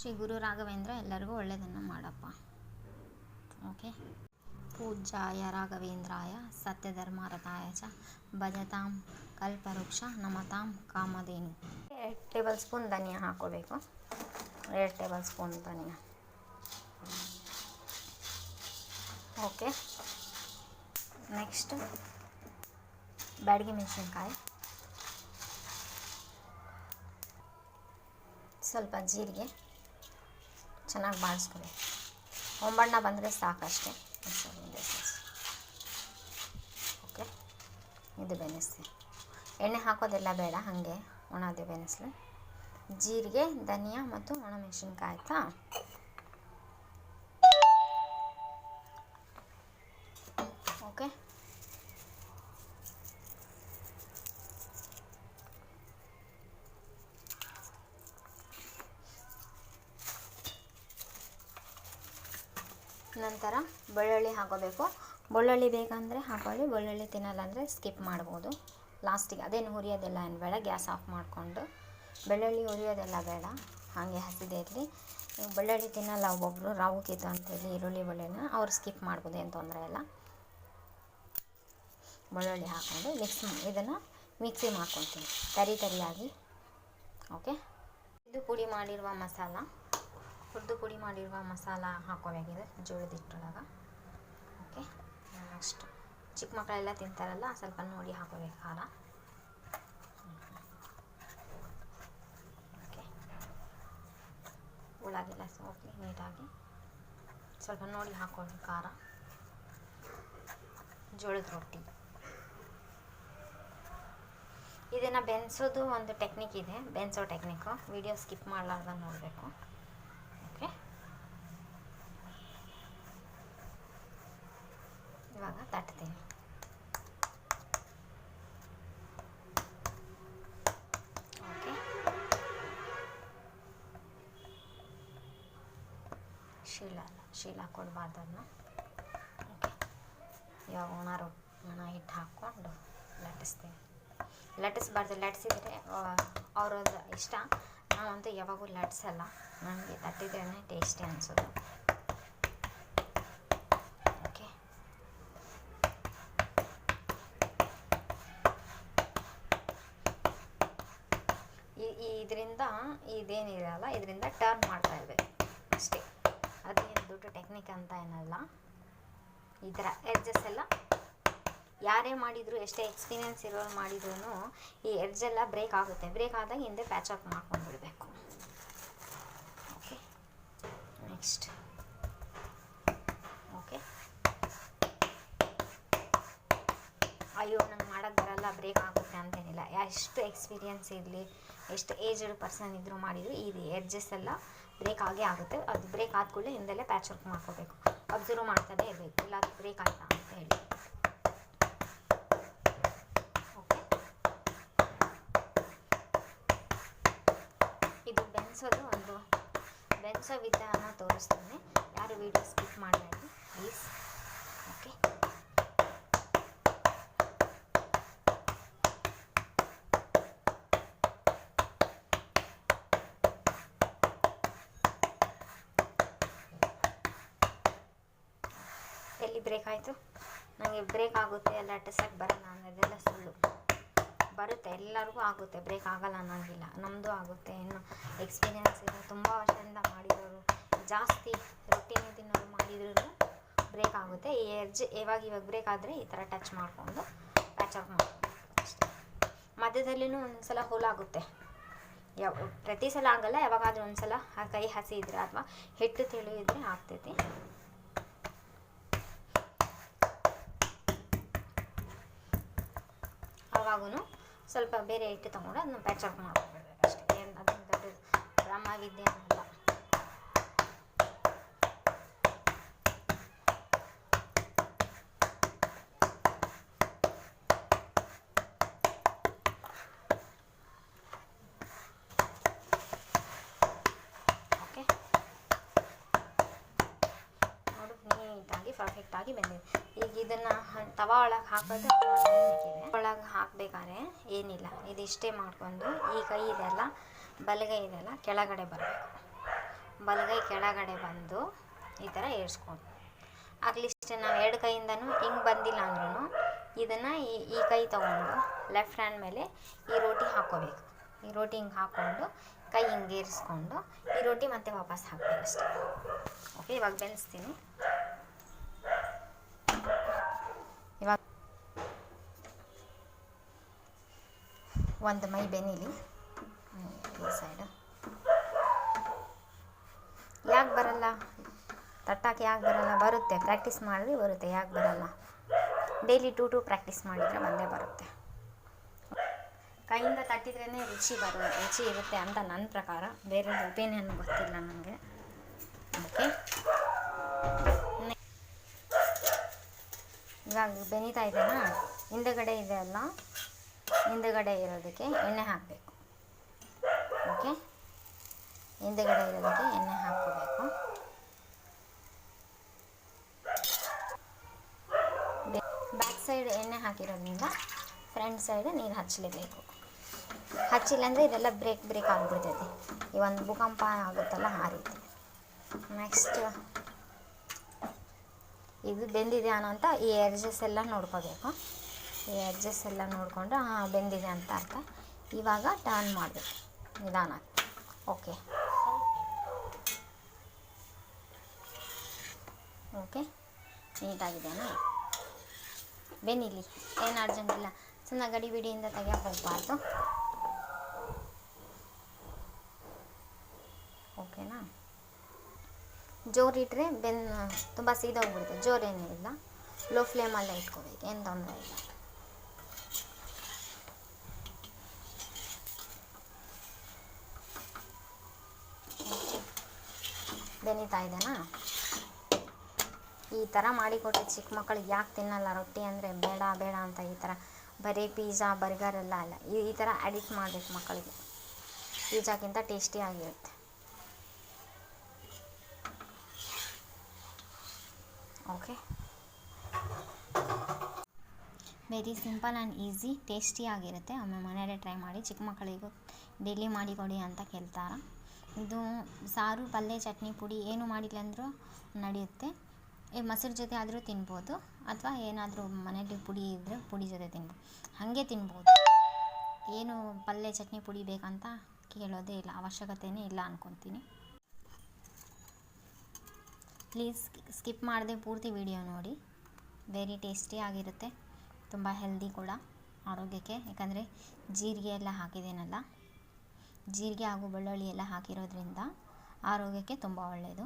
ಶ್ರೀ ಗುರು ರಾಘವೇಂದ್ರ ಎಲ್ಲರಿಗೂ ಒಳ್ಳೆಯದನ್ನು ಮಾಡಪ್ಪ. ಓಕೆ? ಪೂಜಾಯ ರಾಘವೇಂದ್ರಾಯ ಸತ್ಯಧರ್ಮಾರತಾಯ ಚ ಭಜತಾಂ ಕಲ್ಪವೃಕ್ಷ ನಮತಾಂ ಕಾಮಧೇನು. ಎರಡು ಟೇಬಲ್ ಸ್ಪೂನ್ ಧನಿಯಾ ಹಾಕೋಬೇಕು ಎರಡು ಟೇಬಲ್ ಸ್ಪೂನ್ ಧನಿಯಾ. ಓಕೆ? ನೆಕ್ಸ್ಟ್ ಬ್ಯಾಡಗಿ ಮೆಣಸಿನ್ಕಾಯಿ. ಸ್ವಲ್ಪ ಜೀರಿಗೆ. ಚೆನ್ನಾಗಿ ಬಾಡಿಸ್ಕೊಳ್ಳಿ ಒಂಬಣ್ಣ ಬಂದರೆ ಸಾಕಷ್ಟೇ. ಓಕೆ? ಇದು ಬೆನೆಸ್ತೀನಿ ಎಣ್ಣೆ ಹಾಕೋದೆಲ್ಲ ಬೇಡ, ಹಾಗೆ ಒಣದು ಬೆನೆಸ್ಲಿ ಜೀರಿಗೆ, ಧನಿಯಾ ಮತ್ತು ಒಣಮೆಣಸಿನ್ಕಾಯಿ ಆಯಿತಾ? ಓಕೆ? ನಂತರ ಬೆಳ್ಳುಳ್ಳಿ ಹಾಕೋಬೇಕು. ಬೆಳ್ಳುಳ್ಳಿ ಬೇಕಂದರೆ ಹಾಕೊಳ್ಳಿ. ಬೆಳ್ಳುಳ್ಳಿ ತಿನ್ನಲ್ಲ ಅಂದರೆ ಸ್ಕಿಪ್ ಮಾಡ್ಬೋದು ಲಾಸ್ಟಿಗೆ ಅದೇನು ಹುರಿಯೋದೆಲ್ಲ ಏನು ಬೇಡ, ಗ್ಯಾಸ್ ಆಫ್ ಮಾಡಿಕೊಂಡು. ಬೆಳ್ಳುಳ್ಳಿ ಹುರಿಯೋದೆಲ್ಲ ಬೇಡ. ಹಾಗೆ ಹಸಿದೇ ಇರಲಿ. ಬೆಳ್ಳುಳ್ಳಿ ತಿನ್ನಲ್ಲ ಒಬ್ಬೊಬ್ಬರು ರಾವು ಕೀತು ಅಂತೇಳಿ ಈರುಳ್ಳಿ ಬೆಳ್ಳುಳ್ಳಿನ ಅವ್ರು ಸ್ಕಿಪ್ ಮಾಡ್ಬೋದು, ಏನು ತೊಂದರೆ ಇಲ್ಲ. ಬೆಳ್ಳುಳ್ಳಿ ಹಾಕ್ಕೊಂಡು ಮಿಕ್ಸ್ ಇದನ್ನು ಮಿಕ್ಸಿ ಮಾಡ್ಕೊತೀನಿ ತರಿ ತರಿಯಾಗಿ. ಓಕೆ ಇದು ಪುಡಿ ಮಾಡಿರುವ ಮಸಾಲ. ಹುರಿದು ಪುಡಿ ಮಾಡಿರುವ ಮಸಾಲ ಹಾಕೋಬೇಕಿದೆ ಜೋಳದ ಹಿಟ್ಟೊಳಗೆ ಓಕೆ ನೆಕ್ಸ್ಟ್ ಚಿಕ್ಕ ಮಕ್ಕಳೆಲ್ಲ ತಿಂತಾರಲ್ಲ, ಸ್ವಲ್ಪ ನೋಡಿ ಹಾಕೋಬೇಕು ಖಾರ. ಓಕೆ ಉಳ್ಳಾಗೆಲ್ಲ ಸೋಕಿ ನೀಟಾಗಿ ಸ್ವಲ್ಪ ನೋಡಿ ಹಾಕೊಳ್ಳಿ ಖಾರ. ಜೋಳದ ರೊಟ್ಟಿ. ಇದನ್ನು ಬೆನ್ಸೋದು ಒಂದು ಟೆಕ್ನಿಕ್ ಇದೆ. ಬೆನ್ಸೋ ಟೆಕ್ನಿಕ್ಕು ವಿಡಿಯೋ ಸ್ಕಿಪ್ ಮಾಡಲಾರ್ದ ನೋಡಬೇಕು ಓಕೆ ಇವಾಗ ತಟ್ತೀನಿ. ಓಕೆ ಶೀಲ ಶೀಲ ಕೊಡಬಾರ್ದು ಅದನ್ನ ಓಕೆ ಇವಾಗ ಒಣ ರೊ, ಒಣ ಹಿಟ್ಟು ಹಾಕ್ಕೊಂಡು ಲಟ್ಟಿಸ್ತೀನಿ. ಲಟ್ಟಿಸ್ಬಾರ್ದು, ಲಟ್ಟಿಸಿದರೆ ಅವ್ರದ್ದು ಇಷ್ಟ. ನಾವಂತೂ ಯಾವಾಗೂ ಲಟ್ಸಲ್ಲ ನನಗೆ ತಟ್ಟಿದ್ರೇ ಟೇಸ್ಟಿ ಅನಿಸೋದು ಓಕೆ ಇದರಿಂದ ಇದೇನಿರಲ್ಲ, ಇದರಿಂದ ಟರ್ನ್ ಮಾಡ್ತಾ ಇರಬೇಕು. ಅಷ್ಟೇ. ಅದೇನು ದೊಡ್ಡ ಟೆಕ್ನಿಕ್ ಅಂತ ಏನಲ್ಲ. ಈ ಥರ ಎಡ್ಜಸ್ ಎಲ್ಲ ಯಾರೇ ಮಾಡಿದ್ರು, ಎಷ್ಟೇ ಎಕ್ಸ್ಪೀರಿಯನ್ಸ್ ಇರೋರು ಮಾಡಿದ್ರು ಈ ಎಡ್ಜೆಲ್ಲ ಬ್ರೇಕ್ ಆಗುತ್ತೆ. ಬ್ರೇಕ್ ಆದಾಗ ಹಿಂದೆ ಪ್ಯಾಚ್ ಅಪ್ ಮಾಡ್ಕೊಂಡು ಬಿಡಬೇಕು ಓಕೆ ನೆಕ್ಸ್ಟ್ ಓಕೆ ಅಯ್ಯೋ, ನಂಗೆ ಬರಲ್ಲ ಬ್ರೇಕ್ ಆಗುತ್ತೆ ಅಂತೇನಿಲ್ಲ. ಎಷ್ಟು ಎಕ್ಸ್ಪೀರಿಯೆನ್ಸ್ ಇರಲಿ, ಎಷ್ಟು ಏಜ್ಡ್ ಪರ್ಸನ್ ಇದ್ದರೂ ಮಾಡಿದ್ರು, ಈ ಎಡ್ಜಸ್ ಎಲ್ಲ ಬ್ರೇಕ್ ಆಗೇ ಆಗುತ್ತೆ. ಅದು ಬ್ರೇಕ್ ಆದ ಕೂಡಲೇ ಹಿಂದೆಲ್ಲೇ ಪ್ಯಾಚ್ ವರ್ಕ್ ಮಾಡ್ಕೋಬೇಕು. ಅಬ್ಸರ್ವ್ ಮಾಡ್ತಾನೆ ಇರಬೇಕು. ಇಲ್ಲ ಅದು ಬ್ರೇಕ್ ಆಯ್ತಾ ಅಂತ ಹೇಳಿ. ಇದು ಬೆನ್ಸೋದು ಒಂದು, ಬೆನ್ಸೋ ವಿಧಾನ ತೋರಿಸ್ತೀನಿ. ಯಾರು ವೀಡಿಯೋ ಸ್ಕಿಪ್ ಮಾಡಬೇಡಿ ಪ್ಲೀಸ್ ಓಕೆ ಬ್ರೇಕ್ ಆಯಿತು. ನನಗೆ ಬ್ರೇಕ್ ಆಗುತ್ತೆ, ಎಲ್ಲ ಟೆಸಕ್ಕೆ ಬರಲ್ಲ ಅನ್ನೋದೆಲ್ಲ ಸುಳ್ಳು. ಬರುತ್ತೆ, ಎಲ್ಲರಿಗೂ ಆಗುತ್ತೆ. ಬ್ರೇಕ್ ಆಗಲ್ಲ ಅನ್ನೋಂಗಿಲ್ಲ ನಮ್ಮದು ಆಗುತ್ತೆ. ಇನ್ನು ಎಕ್ಸ್ಪೀರಿಯನ್ಸ್ ಇದೆ. ತುಂಬ ವರ್ಷದಿಂದ ಮಾಡಿರೋರು, ಜಾಸ್ತಿ ರೊಟ್ಟಿನೇ ತಿನ್ನೋರು ಮಾಡಿದ್ರೂ ಬ್ರೇಕ್ ಆಗುತ್ತೆ. ಈ ಎರ್ಜ್ ಇವಾಗ ಇವಾಗ ಬ್ರೇಕ್ ಆದರೆ ಈ ಥರ ಟಚ್ ಮಾಡಿಕೊಂಡು ಪ್ಯಾಚ್ ಆಫ್ ಮಾಡ್ಕೊಂಡು ಅಷ್ಟೇ. ಮಧ್ಯದಲ್ಲಿನೂ ಒಂದು ಸಲ ಹೋಲಾಗುತ್ತೆ ಯಾವ, ಪ್ರತಿ ಸಲ ಆಗಲ್ಲ. ಯಾವಾಗಾದ್ರೂ ಒಂದು ಸಲ ಆ ಕೈ ಹಸಿ ಇದ್ರೆ ಅಥವಾ ಹಿಟ್ಟು ತೆಳು ಇದ್ರೆ ಆಗ್ತೈತಿ. ಅವಾಗೂ ಸ್ವಲ್ಪ ಬೇರೆ ಇಟ್ಟು ತೊಗೊಂಡು ಅದನ್ನ ಪ್ಯಾಚ್ ಅಪ್ ಮಾಡ್ಕೊಳ್ಬೇಕು ಅಷ್ಟೇ. ಏನು ಅದನ್ನು ದೊಡ್ಡ ಬ್ರಹ್ಮವಿದ್ಯೆ ಅನ್ನಲ್ಲ ಓಕೆ ನೋಡು ನೀಟಾಗಿ ಪರ್ಫೆಕ್ಟಾಗಿ ಬಂದಿದೆ ಈಗ ಇದನ್ನು ತವಾ ಒಳಗೆ ಹಾಕೋದು ಒಳಗೆ ಹಾಕ್ಬೇಕಾದ್ರೆ ಏನಿಲ್ಲ ಇದಿಷ್ಟೇ ಮಾಡ್ಕೊಂಡು ಈ ಕೈ ಇದೆಲ್ಲ ಬಲಗೈ ಇದೆಲ್ಲ ಕೆಳಗಡೆ ಬರಬೇಕು. ಬಲಗೈ ಕೆಳಗಡೆ ಬಂದು ಈ ಥರ ಏರ್ಸ್ಕೊಂಡು ಅಟ್ಲೀಸ್ಟ್ ನಾವು ಎರಡು ಕೈಯಿಂದನೂ ಹಿಂಗೆ ಬಂದಿಲ್ಲ ಅಂದ್ರೂ ಇದನ್ನು ಈ ಕೈ ತೊಗೊಂಡು ಲೆಫ್ಟ್ ಹ್ಯಾಂಡ್ ಮೇಲೆ ಈ ರೋಟಿ ಹಾಕ್ಕೋಬೇಕು. ಈ ರೋಟಿ ಹಿಂಗೆ ಹಾಕ್ಕೊಂಡು ಕೈ ಹಿಂಗೆ ಏರಿಸ್ಕೊಂಡು ಈ ರೋಟಿ ಮತ್ತೆ ವಾಪಸ್ ಹಾಕ್ಬೇಕು ಅಷ್ಟೇ ಓಕೆ ಇವಾಗ ಬೆಳೆಸ್ತೀನಿ ಇವಾಗ ಒಂದು ಮೈ ಬೆನಿಲಿ ಈ ಸೈಡು ಯಾಕೆ ಬರಲ್ಲ? ತಟ್ಟಕ್ಕೆ ಯಾಕೆ ಬರಲ್ಲ? ಬರುತ್ತೆ. ಪ್ರಾಕ್ಟೀಸ್ ಮಾಡಿದ್ರೆ ಬರುತ್ತೆ. ಯಾಕೆ ಬರಲ್ಲ? ಡೈಲಿ ಟು ಟು ಪ್ರಾಕ್ಟೀಸ್ ಮಾಡಿದರೆ ಬಂದೇ ಬರುತ್ತೆ. ಕೈಯಿಂದ ತಟ್ಟಿದ್ರೇ ರುಚಿ ಬರೋ ರುಚಿ ಇರುತ್ತೆ ಅಂತ ನನ್ನ ಪ್ರಕಾರ. ಬೇರೆ ಒಪಿನಿಯನ್ ಗೊತ್ತಿಲ್ಲ ನನಗೆ. ಓಕೆ ಇವಾಗ ಬೆನೀತಾ ಇದೆನಾ ಹಿಂದಗಡೆ ಇದೆ ಅಲ್ಲ. ಹಿಂದಗಡೆ ಇರೋದಕ್ಕೆ ಎಣ್ಣೆ ಹಾಕಬೇಕು. ಓಕೆ ಹಿಂದಗಡೆ ಇರೋದಕ್ಕೆ ಎಣ್ಣೆ ಹಾಕೋಬೇಕು ಬ್ಯಾಕ್ ಸೈಡ್ ಎಣ್ಣೆ ಹಾಕಿರೋದ್ರಿಂದ ಫ್ರಂಟ್ ಸೈಡ್ ನೀರು ಹಚ್ಚಲೇಬೇಕು. ಹಚ್ಚಿಲ್ಲ ಅಂದರೆ ಇದೆಲ್ಲ ಬ್ರೇಕ್ ಬ್ರೇಕ್ ಆಗಿಬಿಡ್ತೈತಿ. ಈ ಒಂದು ಭೂಕಂಪ ಆಗುತ್ತಲ್ಲ ಆ ರೀತಿ. ನೆಕ್ಸ್ಟ್ ಇದು ಬೆಂದಿದೆ ಅಂತ ಈ ಎಡ್ಜಸ್ ಎಲ್ಲ ನೋಡ್ಕೋಬೇಕು. ಈ ಎಡ್ಜಸ್ ಎಲ್ಲ ನೋಡಿಕೊಂಡು ಹಾಂ ಬೆಂದಿದೆ ಅಂತ ಅರ್ಥ. ಇವಾಗ ಟರ್ನ್ ಮಾಡಬೇಕು. ನಿಧಾನ. ಓಕೆ ಓಕೆ ನೀಟಾಗಿದೆನಾ ಬೆನ್ನಿಲಿ. ಏನು ಅರ್ಜೆಂಟ್ ಇಲ್ಲ. ಸುಮ್ಮನೆ ಗಡಿ ಬಿಡಿಯಿಂದ ತೆಗಿಯಕ್ಕೆ ಹೋಗ್ಬಾರ್ದು ಜೋರಿಟ್ರೆ ಬೆನ್, ತುಂಬ ಸೀದೋಗ್ಬಿಡುತ್ತೆ. ಜೋರೇನೂ ಇಲ್ಲ. ಲೋ ಫ್ಲೇಮಲ್ಲೇ ಇಟ್ಕೋಬೇಕು. ಏನು ತೊಂದರೆ ಇಲ್ಲ. ಬೆನಿತಾ ಇದೆನಾ? ಈ ಥರ ಮಾಡಿಕೊಟ್ಟೆ ಚಿಕ್ಕ ಮಕ್ಕಳಿಗೆ ಯಾಕೆ ತಿನ್ನಲ್ಲ? ರೊಟ್ಟಿ ಅಂದರೆ ಬೇಡ ಬೇಡ ಅಂತ ಈ ಥರ ಬರೀ ಪಿಜ್ಜಾ ಬರ್ಗರ್ ಎಲ್ಲ ಅಲ್ಲ. ಈ ಥರ ಅಡಿಕ್ಟ್ ಮಾಡಬೇಕು ಮಕ್ಕಳಿಗೆ. ಪಿಜ್ಜಾಕ್ಕಿಂತ ಟೇಸ್ಟಿಯಾಗಿರುತ್ತೆ okay very simple and easy ಟೇಸ್ಟಿಯಾಗಿರುತ್ತೆ ಒಮ್ಮೆ ಮನೆಯಲ್ಲೇ ಟ್ರೈ ಮಾಡಿ ಚಿಕ್ಕ ಮಕ್ಕಳಿಗೂ ಡೈಲಿ ಮಾಡಿಕೊಡಿ ಅಂತ ಕೇಳ್ತಾರ. ಇದು ಸಾರು, ಪಲ್ಯ, ಚಟ್ನಿ, ಪುಡಿ ಏನು ಮಾಡಿಲ್ಲ ಅಂದರೂ ನಡೆಯುತ್ತೆ. ಈ ಮೊಸರು ಜೊತೆ ಆದರೂ ತಿನ್ಬೋದು. ಅಥವಾ ಏನಾದರೂ ಮನೆಯಲ್ಲಿ ಪುಡಿ ಇದ್ದರೆ ಪುಡಿ ಜೊತೆ ತಿನ್ಬೋದು. ಹಾಗೆ ತಿನ್ಬೋದು. ಏನು ಪಲ್ಯ, ಚಟ್ನಿ, ಪುಡಿ ಬೇಕಂತ ಕೇಳೋದೇ ಇಲ್ಲ. ಅವಶ್ಯಕತೆಯೇ ಇಲ್ಲ ಅಂದ್ಕೊತೀನಿ ಪ್ಲೀಸ್ ಸ್ಕಿಪ್ ಮಾಡದೆ ಪೂರ್ತಿ ವಿಡಿಯೋ ನೋಡಿ. ವೆರಿ ಟೇಸ್ಟಿ ಆಗಿರುತ್ತೆ. ತುಂಬ ಹೆಲ್ದಿ ಕೂಡ ಆರೋಗ್ಯಕ್ಕೆ. ಯಾಕಂದರೆ ಜೀರಿಗೆ ಎಲ್ಲ ಹಾಕಿದ್ದೇನಲ್ಲ, ಜೀರಿಗೆ ಹಾಗೂ ಬೆಳ್ಳುಳ್ಳಿ ಎಲ್ಲ ಹಾಕಿರೋದ್ರಿಂದ ಆರೋಗ್ಯಕ್ಕೆ ತುಂಬ ಒಳ್ಳೆಯದು